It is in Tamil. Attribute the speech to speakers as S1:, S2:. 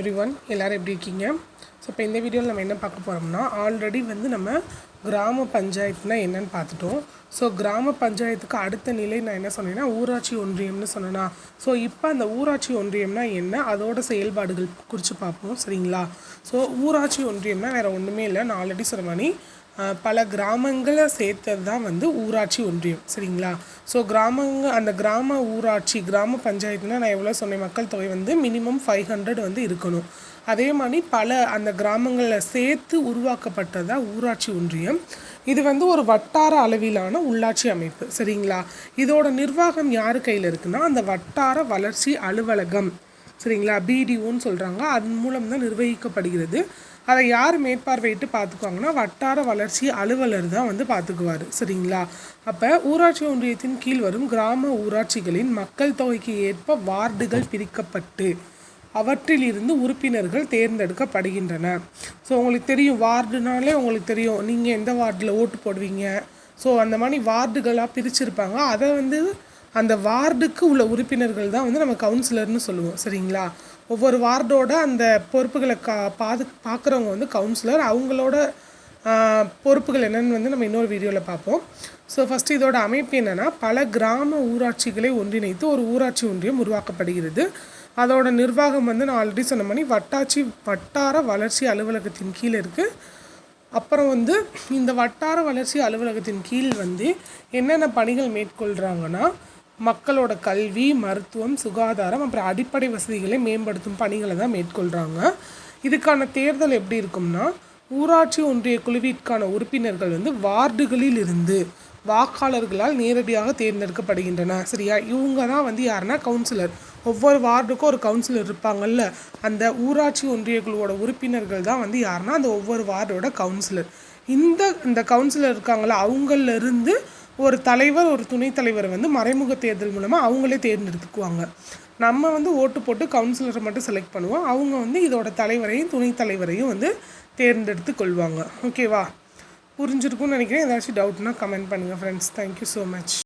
S1: எவ்ரி ஒன் எல்லோரும் எப்படி இருக்கீங்க? ஸோ இப்போ இந்த வீடியோவில் நம்ம என்ன பார்க்க போகிறோம்னா ஆல்ரெடி வந்து நம்ம கிராம பஞ்சாயத்துனா என்னன்னு பார்த்துட்டோம். ஸோ கிராம பஞ்சாயத்துக்கு அடுத்த நிலை நான் என்ன சொன்னேன்னா ஊராட்சி ஒன்றியம்னு சொன்னேன்னா ஸோ இப்போ அந்த ஊராட்சி ஒன்றியம்னா என்ன? அதோட செயல்பாடுகள் குறித்து பார்ப்போம் சரிங்களா? ஸோ ஊராட்சி ஒன்றியம்னா வேறு ஒன்றுமே இல்லை. நான் ஆல்ரெடி சொன்ன மாதிரி பல கிராமங்களை சேர்த்தது தான் வந்து ஊராட்சி ஒன்றியம் சரிங்களா? ஸோ கிராமங்க அந்த கிராம ஊராட்சி கிராம பஞ்சாயத்துனா நான் எவ்வளோ சொன்னேன் மக்கள் தொகை வந்து மினிமம் ஃபைவ் ஹண்ட்ரட் வந்து இருக்கணும். அதே மாதிரி பல அந்த கிராமங்களில் சேர்த்து உருவாக்கப்பட்டதாக ஊராட்சி ஒன்றியம். இது வந்து ஒரு வட்டார அளவிலான உள்ளாட்சி அமைப்பு சரிங்களா? இதோட நிர்வாகம் யார் கையில் இருக்குன்னா அந்த வட்டார வளர்ச்சி அலுவலகம். சரிங்களா? பிடிஓன்னு சொல்கிறாங்க அதன் மூலம் தான் நிர்வகிக்கப்படுகிறது. அதை யார் மேற்பார்வையிட்டு பார்த்துக்குவாங்கன்னா வட்டார வளர்ச்சி அலுவலர் தான் வந்து பார்த்துக்குவார். சரிங்களா? அப்போ ஊராட்சி ஒன்றியத்தின் கீழ் வரும் கிராம ஊராட்சிகளின் மக்கள் தொகைக்கு ஏற்ப வார்டுகள் பிரிக்கப்பட்டு அவற்றிலிருந்து உறுப்பினர்கள் தேர்ந்தெடுக்கப்படுகின்றன. ஸோ உங்களுக்கு தெரியும் வார்டுனாலே உங்களுக்கு தெரியும் நீங்கள் எந்த வார்டில் ஓட்டு போடுவீங்க? ஸோ அந்த மாதிரி வார்டுகளாக பிரிச்சிருப்பாங்க. அதை வந்து அந்த வார்டுக்கு உள்ள உறுப்பினர்கள் தான் வந்து நம்ம கவுன்சிலர்னு சொல்லுவோம் சரிங்களா? ஒவ்வொரு வார்டோட அந்த பொறுப்புகளை கா பாது பார்க்குறவங்க வந்து கவுன்சிலர். அவங்களோட பொறுப்புகள் என்னென்னு வந்து நம்ம இன்னொரு வீடியோவில் பார்ப்போம். ஸோ ஃபஸ்ட்டு இதோட அமைப்பு என்னென்னா பல கிராம ஊராட்சிகளை ஒன்றிணைத்து ஒரு ஊராட்சி ஒன்றியம் உருவாக்கப்படுகிறது. அதோட நிர்வாகம் வந்து நான் ஆல்ரெடி சொன்ன மாதிரி வட்டாட்சி வட்டார வளர்ச்சி அலுவலகத்தின் கீழே இருக்குது அப்புறம் வந்து இந்த வட்டார வளர்ச்சி அலுவலகத்தின் கீழ் வந்து என்னென்ன பணிகள் மேற்கொள்கிறாங்கன்னா மக்களோட கல்வி மருத்துவம் சுகாதாரம் அப்புறம் அடிப்படை வசதிகளை மேம்படுத்தும் பணிகளை தான் மேற்கொள்கிறாங்க இதுக்கான தேர்தல் எப்படி இருக்கும்னா ஊராட்சி ஒன்றிய குழுவிற்கான உறுப்பினர்கள் வந்து வார்டுகளில் இருந்து வாக்காளர்களால் நேரடியாக தேர்ந்தெடுக்கப்படுகின்றன. சரியா? இவங்க தான் வந்து யாருன்னா கவுன்சிலர் ஒவ்வொரு வார்டுக்கும் ஒரு கவுன்சிலர் இருப்பாங்கல்ல. அந்த ஊராட்சி ஒன்றிய குழுவோட உறுப்பினர்கள் தான் வந்து யாருன்னா அந்த ஒவ்வொரு வார்டோட கவுன்சிலர் இந்த இந்த கவுன்சிலர் இருக்காங்களா அவங்களிருந்து இருந்து ஒரு தலைவர் ஒரு துணைத் தலைவர் வந்து மறைமுக தேர்தல் மூலமாக அவங்களே தேர்ந்தெடுத்துக்குவாங்க. நம்ம வந்து ஓட்டு போட்டு கவுன்சிலரை மட்டும் செலக்ட் பண்ணுவோம். அவங்க வந்து இதோட தலைவரையும் துணைத் தலைவரையும் வந்து தேர்ந்தெடுத்து கொள்வாங்க. ஓகேவா புரிஞ்சிருக்கும்னு நினைக்கிறேன். ஏதாச்சும் டவுட்னா கமெண்ட் பண்ணுங்கள் ஃப்ரெண்ட்ஸ் தேங்க்யூ ஸோ மச்